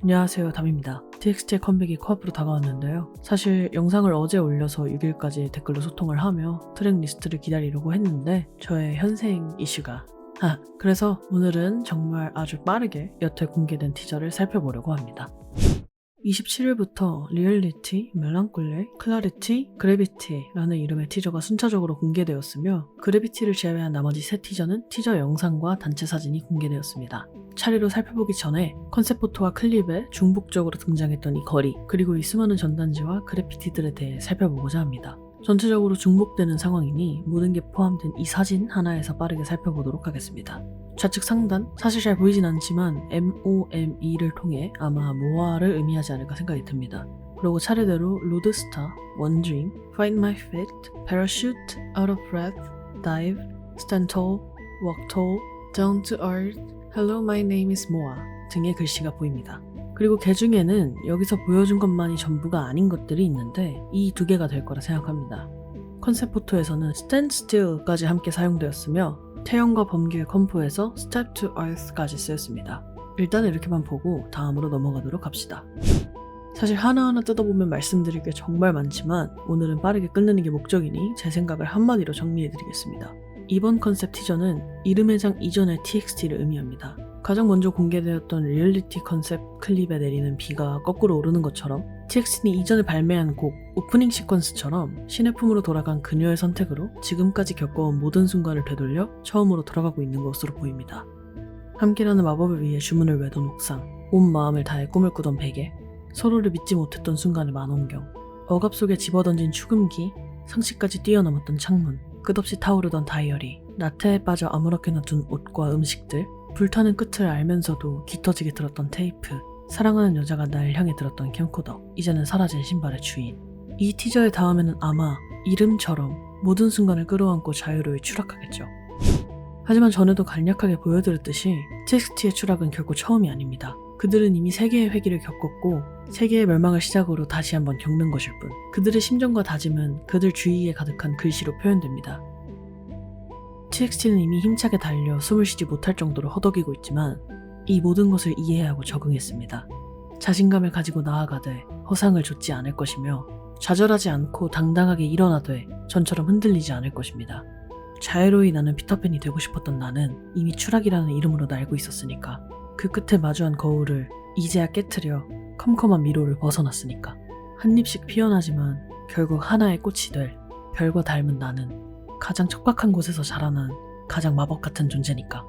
안녕하세요 담입니다. TXT의 컴백이 코앞으로 다가왔는데요. 사실 영상을 어제 올려서 6일까지 댓글로 소통을 하며 트랙 리스트를 기다리려고 했는데 저의 현생 이슈가 아, 그래서 오늘은 정말 아주 빠르게 여태 공개된 티저를 살펴보려고 합니다. 27일부터 리얼리티, 멜랑콜리, 클라리티, 그래비티라는 이름의 티저가 순차적으로 공개되었으며 그래비티를 제외한 나머지 세 티저는 티저 영상과 단체 사진이 공개되었습니다. 차례로 살펴보기 전에 컨셉 포토와 클립에 중복적으로 등장했던 이 거리 그리고 이 수많은 전단지와 그래피티들에 대해 살펴보고자 합니다. 전체적으로 중복되는 상황이니 모든 게 포함된 이 사진 하나에서 빠르게 살펴보도록 하겠습니다. 좌측 상단, 사실 잘 보이진 않지만 MOME를 통해 아마 모아를 의미하지 않을까 생각이 듭니다. 그리고 차례대로 로드스타, 원드림, Find My Fit, Parachute, Out of Breath, Dive, Stand Tall, Walk Tall, Down to Earth, Hello My Name is Moa 등의 글씨가 보입니다. 그리고 개 중에는 여기서 보여준 것만이 전부가 아닌 것들이 있는데 이 두 개가 될 거라 생각합니다. 컨셉 포토에서는 Stand Still까지 함께 사용되었으며 태연과 범규의 컴포에서 Step to Earth까지 쓰였습니다. 일단 이렇게만 보고 다음으로 넘어가도록 합시다. 사실 하나하나 뜯어보면 말씀드릴 게 정말 많지만 오늘은 빠르게 끝내는 게 목적이니 제 생각을 한마디로 정리해드리겠습니다. 이번 컨셉 티저는 이름의 장 이전의 TXT를 의미합니다. 가장 먼저 공개되었던 리얼리티 컨셉 클립에 내리는 비가 거꾸로 오르는 것처럼 TXT는 이전에 발매한 곡 오프닝 시퀀스처럼 신의 품으로 돌아간 그녀의 선택으로 지금까지 겪어온 모든 순간을 되돌려 처음으로 돌아가고 있는 것으로 보입니다. 함께라는 마법을 위해 주문을 외던 옥상, 온 마음을 다해 꿈을 꾸던 베개, 서로를 믿지 못했던 순간의 만원경, 억압 속에 집어던진 축음기, 상식까지 뛰어넘었던 창문, 끝없이 타오르던 다이어리, 나태에 빠져 아무렇게나 둔 옷과 음식들, 불타는 끝을 알면서도 깃터지게 들었던 테이프, 사랑하는 여자가 날 향해 들었던 캠코더, 이제는 사라진 신발의 주인. 이 티저의 다음에는 아마 이름처럼 모든 순간을 끌어안고 자유로이 추락하겠죠. 하지만 전에도 간략하게 보여드렸듯이 TXT의 추락은 결코 처음이 아닙니다. 그들은 이미 세계의 회기를 겪었고 세계의 멸망을 시작으로 다시 한번 겪는 것일 뿐. 그들의 심정과 다짐은 그들 주위에 가득한 글씨로 표현됩니다. TXT는 이미 힘차게 달려 숨을 쉬지 못할 정도로 허덕이고 있지만 이 모든 것을 이해하고 적응했습니다. 자신감을 가지고 나아가되 허상을 좇지 않을 것이며 좌절하지 않고 당당하게 일어나되 전처럼 흔들리지 않을 것입니다. 자유로이 나는 피터팬이 되고 싶었던 나는 이미 추락이라는 이름으로 날고 있었으니까 그 끝에 마주한 거울을 이제야 깨트려 컴컴한 미로를 벗어났으니까 한 잎씩 피어나지만 결국 하나의 꽃이 될 별과 닮은 나는 가장 척박한 곳에서 자라난 가장 마법 같은 존재니까.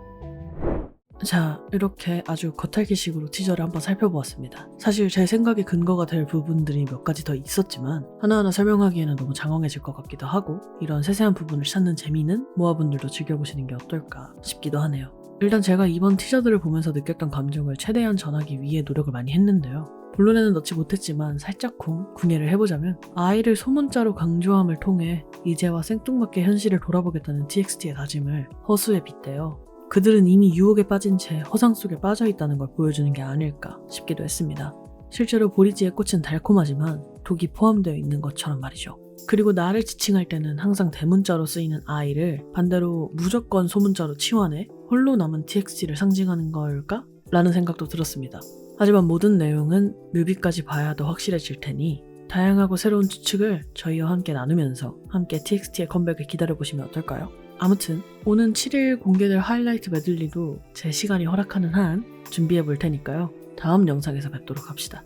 자, 이렇게 아주 겉핥기식으로 티저를 한번 살펴보았습니다. 사실 제 생각에 근거가 될 부분들이 몇 가지 더 있었지만 하나하나 설명하기에는 너무 장황해질 것 같기도 하고 이런 세세한 부분을 찾는 재미는 모아분들도 즐겨보시는 게 어떨까 싶기도 하네요. 일단 제가 이번 티저들을 보면서 느꼈던 감정을 최대한 전하기 위해 노력을 많이 했는데요. 본론에는 넣지 못했지만 살짝쿵 궁예를 해보자면 아이를 소문자로 강조함을 통해 이제와 생뚱맞게 현실을 돌아보겠다는 TXT의 다짐을 허수에 빗대어 그들은 이미 유혹에 빠진 채 허상 속에 빠져 있다는 걸 보여주는 게 아닐까 싶기도 했습니다. 실제로 보리지의 꽃은 달콤하지만 독이 포함되어 있는 것처럼 말이죠. 그리고 나를 지칭할 때는 항상 대문자로 쓰이는 아이를 반대로 무조건 소문자로 치환해 홀로 남은 TXT를 상징하는 걸까? 라는 생각도 들었습니다. 하지만 모든 내용은 뮤비까지 봐야 더 확실해질 테니 다양하고 새로운 추측을 저희와 함께 나누면서 함께 TXT의 컴백을 기다려보시면 어떨까요? 아무튼 오는 7일 공개될 하이라이트 메들리도 제 시간이 허락하는 한 준비해 볼 테니까요. 다음 영상에서 뵙도록 합시다.